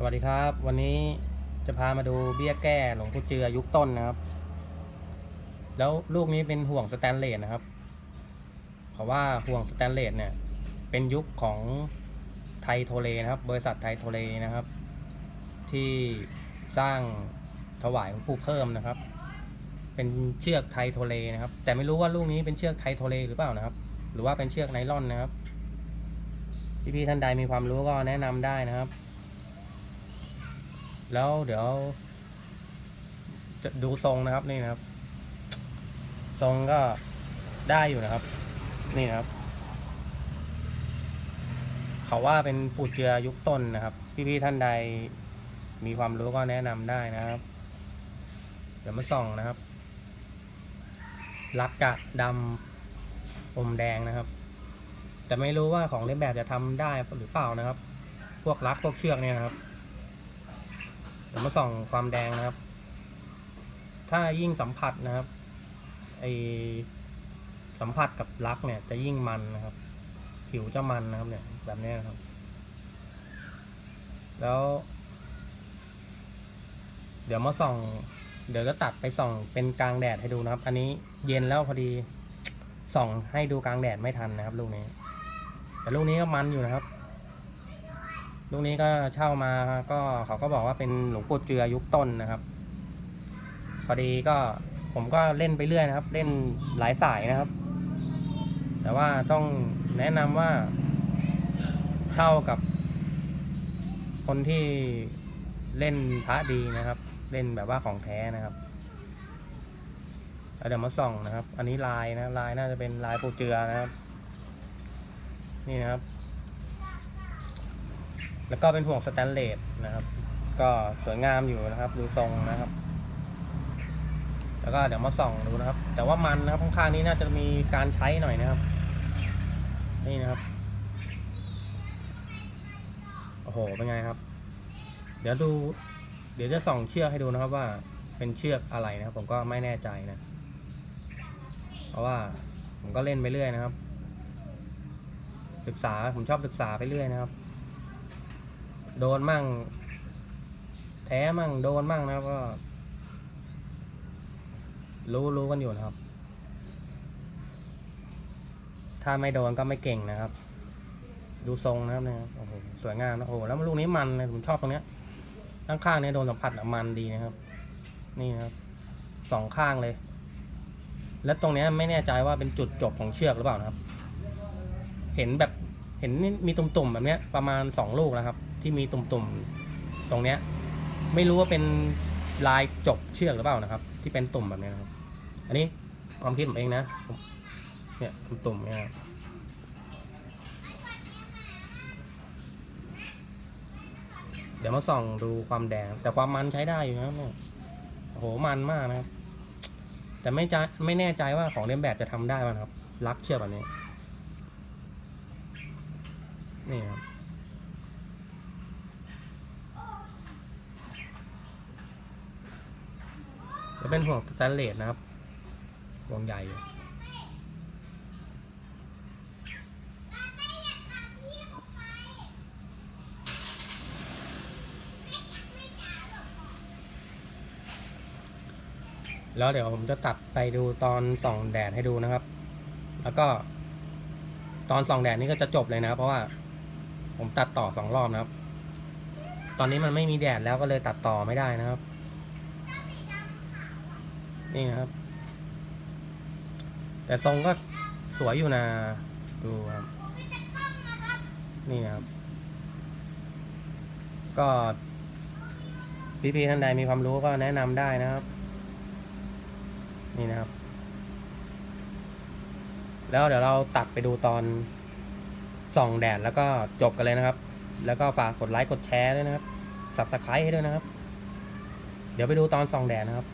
สวัสดีครับ วันนี้จะพามาดูเบี้ยแก้หลวงพ่อเจือยุคต้นนะครับ แล้วลูกนี้เป็นห่วงสแตนเลสนะครับ เพราะว่าห่วงสแตนเลสเนี่ย เป็นยุคของไทยโทเลนะครับ บริษัทไทยโทเลนะครับ ที่สร้างถวายหลวงปู่เพิ่มนะครับ เป็นเชือกไทยโทเลนะครับ แต่ไม่รู้ว่าลูกนี้เป็นเชือกไทยโทเลหรือเปล่านะครับ หรือว่าเป็นเชือกไนล่อนนะครับพี่ๆท่านใดมีความรู้ก็แนะนำได้นะครับ แล้วเดี๋ยว จะดูทรงนะครับนี่นะครับ ทรงก็ได้อยู่นะครับ นี่นะครับ เขาว่าเป็นปูเจือยุคต้นนะครับ พี่ๆท่านใดมีความรู้ก็แนะนำได้นะครับ เดี๋ยวมาส่องนะครับลักกะดำอมแดงนะครับ แต่ไม่รู้ว่าของเล่นแบบจะทำได้หรือเปล่านะครับ พวกลักพวกเชือกเนี่ยนะครับ เดี๋ยวมาส่องความแดงนะครับ ถ้ายิ่งสัมผัสนะครับไอสัมผัสกับลักเนี่ยจะยิ่งมันนะครับ ผิวจะมันนะครับเนี่ยแบบนี้นะครับ แล้ว เดี๋ยวมาส่อง เดี๋ยวจะตัดไปส่องเป็นกลางแดดให้ดูนะครับ อันนี้เย็นแล้วพอดีส่องให้ดูกลางแดดไม่ทันนะครับลูกนี้ แต่ลูกนี้ก็มันอยู่นะครับ ลูกนี้ก็เช่ามาก็เขาก็บอกว่าเป็นหลวงปู่เจือยุคต้นนะครับ พอดีก็ผมก็เล่นไปเรื่อยนะครับ เล่นหลายสายนะครับ แต่ว่าต้องแนะนำว่าเช่ากับคนที่เล่นพระดีนะครับ เล่นแบบว่าของแท้นะครับเดี๋ยวมาส่องนะครับ อันนี้ลายนะลายน่าจะเป็นลายปูเจือนะครับ นี่นะครับ แล้วก็เป็นห่วงสแตนเลสนะครับ ก็สวยงามอยู่นะครับ ดูทรงนะครับ แล้วก็เดี๋ยวมาส่องดูนะครับ แต่ว่ามันนะครับข้างๆนี้น่าจะมีการใช้หน่อยนะครับ นี่นะครับโอ้โหเป็นไงครับ เดี๋ยวดู เดี๋ยวจะส่องเชือกให้ดูนะครับว่าเป็นเชือกอะไรนะครับ ผมก็ไม่แน่ใจนะ เพราะว่าผมก็เล่นไปเรื่อยนะครับ ศึกษาผมชอบศึกษาไปเรื่อยนะครับ โดนมั่ง แท้มั่งโดนมั่งนะครับก็ รู้รู้กันอยู่นะครับ ถ้าไม่โดนก็ไม่เก่งนะครับ ดูทรงนะครับเนี่ยโอ้โหสวยงามนะโอ้โหแล้วลูกนี้มันเลยผมชอบตรงเนี้ยข้างๆเนี่ยโดนสัมผัสมันดีนะครับ นี่นะครับสองข้างเลย แล้วตรงเนี้ยไม่แน่ใจว่าเป็นจุดจบของเชือกหรือเปล่านะครับ เห็นแบบเห็นมีตุ่มๆแบบเนี้ยประมาณสองลูกนะครับ ที่มีตุ่มๆตรงเนี้ย ไม่รู้ว่าเป็นลายจบเชือกหรือเปล่านะครับ ที่เป็นตุ่มแบบนี้นะครับ อันนี้ความคิดผมเองนะเนี่ยตุ่มๆเนี่ยเดี๋ยวมาส่องดูความแดง แต่ความมันใช้ได้อยู่นะครับเนี่ยโอ้โหมันมากนะครับ แต่ไม่ใจไม่แน่ใจว่าของเลียนแบบจะทำได้ป่ะครับรักเชือกแบบนี้ นี่ครับ จะ เป็นห่วงสแตนเลสนะครับ ห่วงใหญ่แล้วเดี๋ยวผมจะตัดไปดูตอนส่องแดดให้ดูนะครับ แล้วก็ ตอนส่องแดดนี่ก็จะจบเลยนะเพราะว่าผมตัดต่อสองรอบนะครับ ตอนนี้มันไม่มีแดดแล้วก็เลยตัดต่อไม่ได้นะครับ นี่นะครับ แต่ทรงก็สวยอยู่นะ ดูครับ นี่นะครับ ก็พี่ๆท่านใดมีความรู้ก็แนะนำได้นะครับ นี่นะครับ แล้วเดี๋ยวเราตัดไปดูตอนส่องแดดแล้วก็จบกันเลยนะครับ แล้วก็ฝากกดไลค์กดแชร์ด้วยนะครับสับสไครต์ให้ด้วยนะครับ เดี๋ยวไปดูตอนส่องแดดนะครับ